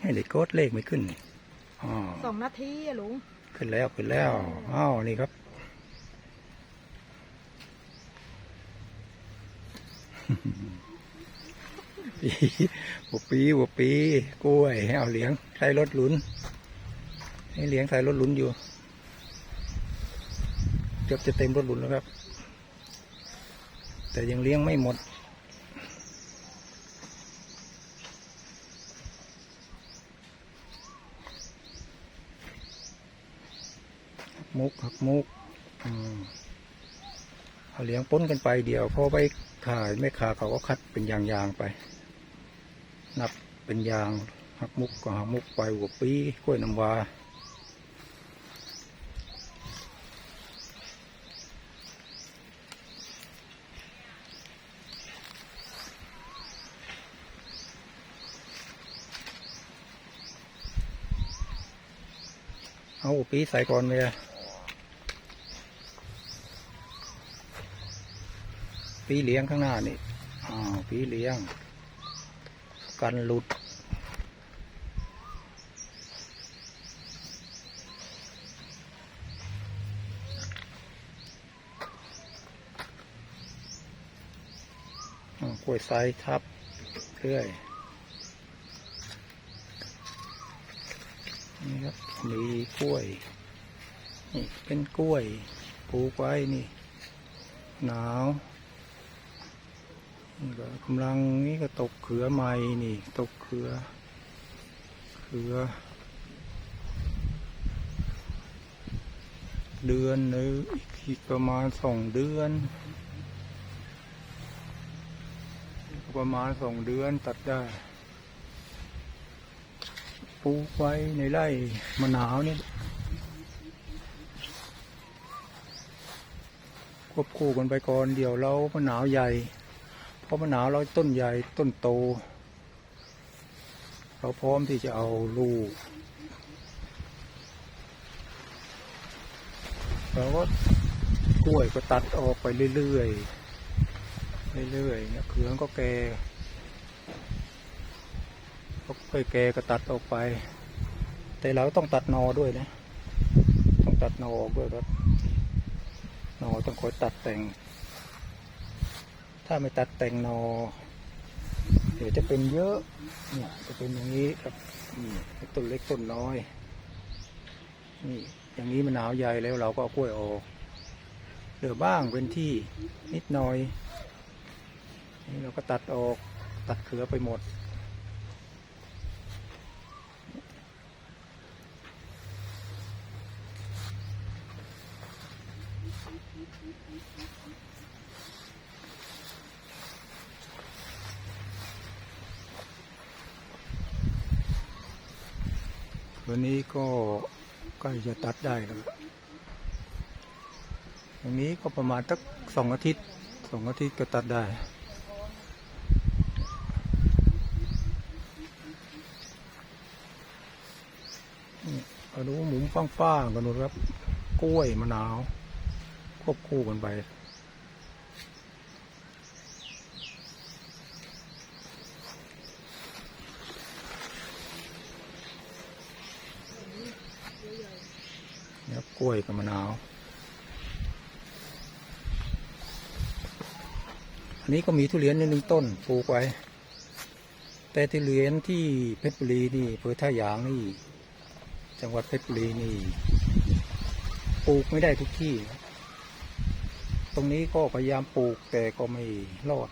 ให้เด็กโกดเลขไม่ขึ้นอ๋อสองนาทีอะลุงขึ้นแล้วขึ้นแล้วอ้าวนี่ครับ ปีหัวปีหัวปี กล้วยให้เอาเลี้ยงใส่รถหลุนให้เลี้ยงใส่รถหลุนอยู่เกือบจะเต็มรถหลุนแล้วครับ แต่ยังเลี้ยงไม่หมด มุกหักมุกอืมเลี้ยงป้นกันไปเดียวพอไปขายไม่ขาเขาก็คัดเป็นยางๆไป นับเป็นยางหักมุกก็หักมุกไปหัวปีกล้วยน้ำวาเอาปีใส่ก่อนเลยอะ ปีเลี้ยงข้างหน้านี่อ้าวปีเลี้ยง กันหลุด กล้วยไซทับเรื่อยนี่ครับมีกล้วย นี่เป็นกล้วยปลูกไว้นี่ หนาว กำลังนี่ก็ตกเขือใหม่นี่ ตกเขือ เขือ เดือนหรืออีกประมาณสองเดือน ประมาณสองเดือนตัดได้ปลูกไว้ในไร่มะนาวนี่ควบคู่กันไปก่อนเดี๋ยวเรามะนาวใหญ่ พราะมะนาวเราต้นใหญ่ต้นโต เราพร้อมที่จะเอาลูก เราก็กล้วยก็ตัดออกไปเรื่อยๆ เรื่อยๆเนี่ยเครืองก็แก่ก็ค่อยแก่ก็ตัดออกไป แต่เราต้องตัดนอด้วยนะ ต้องตัดนอออกด้วยครับนอต้องคอยตัดแต่ง ถ้าไม่ตัดแต่งนอ เดี๋ยวจะเป็นเยอะ เนี่ยจะเป็นอย่างนี้ครับนี่ต้นเล็กต้นน้อย นี่อย่างนี้มันหนาวใหญ่แล้วเราก็เอากล้วยออกเหลือบ้างเป็นที่นิดหน่อย นี่เราก็ตัดออกตัดเขือไปหมด วันนี้ก็ใกล้จะตัดได้แล้วตรงนี้ก็ประมาณสักสองอาทิตย์สองอาทิตย์ก็ตัดได้เอาดูหมุมฟ้างๆกันดูครับ กล้วยมะนาว ควบคู่กันไป เนี่ยกล้วยกับมะนาว อันนี้ก็มีทุเรียนหนึ่งต้นปลูกไว้ แต่ทุเรียนที่เพชรบุรีนี่อำเภอท่ายางนี่ จังหวัดเพชรบุรีนี่ปลูกไม่ได้ทุกที่ ตรงนี้ก็พยายามปลูกแต่ก็ไม่รอด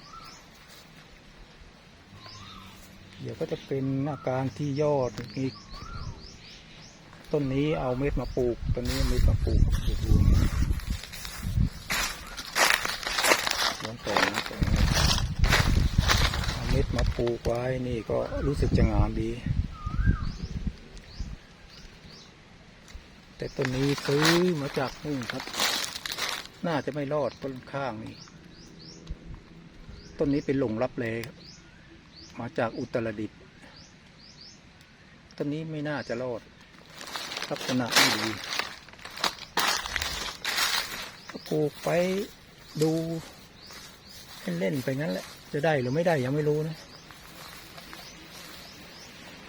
เดี๋ยวก็จะเป็นอาการที่ยอดอีก ต้นนี้เอาเม็ดมาปลูกต้นนี้เม็ดมาปลูกดูดูน้องต่อน้องต่อเอาเม็ดมาปลูกไว้นี่ก็รู้สึกจะงามดี แต่ต้นนี้ซื้อมาจากนู่นครับ น่าจะไม่รอดต้นข้างนี่ต้นนี้เป็นหลงรับเลยครับมาจากอุตรดิตถ์ต้นนี้ไม่น่าจะรอด ลักษณะไม่ดีก็ปลูกไปดูเล่นๆไปงั้นแหละ จะได้หรือไม่ได้ยังไม่รู้นะ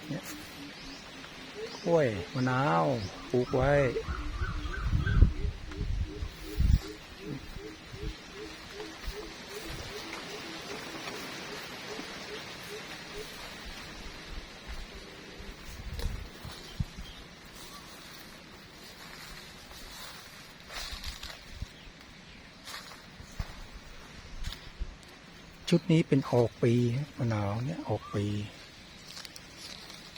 เนี่ยกล้วยมะนาวปลูกไว้ ชุดนี้เป็นออกปีมะนาวเนี่ยออกปี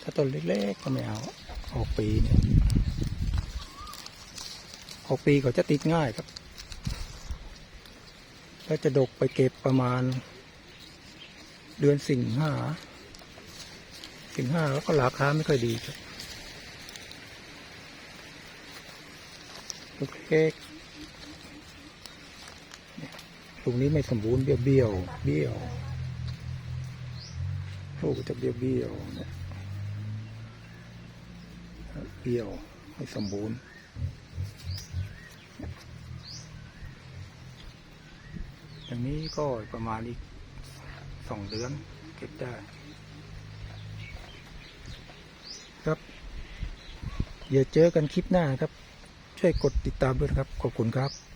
ถ้าต้นเล็กๆก็ไม่เอาออกปีเนี่ยออกปีก็จะติดง่ายครับ แล้วจะดกไปเก็บประมาณ เดือนสิงหาสิงหาแล้วก็ราคาไม่ค่อยดีครับลูกเล็กเนี่ย ลูกนี้ไม่สมบูรณ์เบี้ยวเบี้ยวเบี้ยวลูกจะเบี้ยวเบี้ยวเนี่ยเบี้ยวไม่สมบูรณ์อย่างนี้ก็ประมาณอีกสองเดือนเก็บได้ ครับเดี๋ยวเจอกันคลิปหน้าครับ ช่วยกดติดตามด้วยครับ ขอบคุณครับ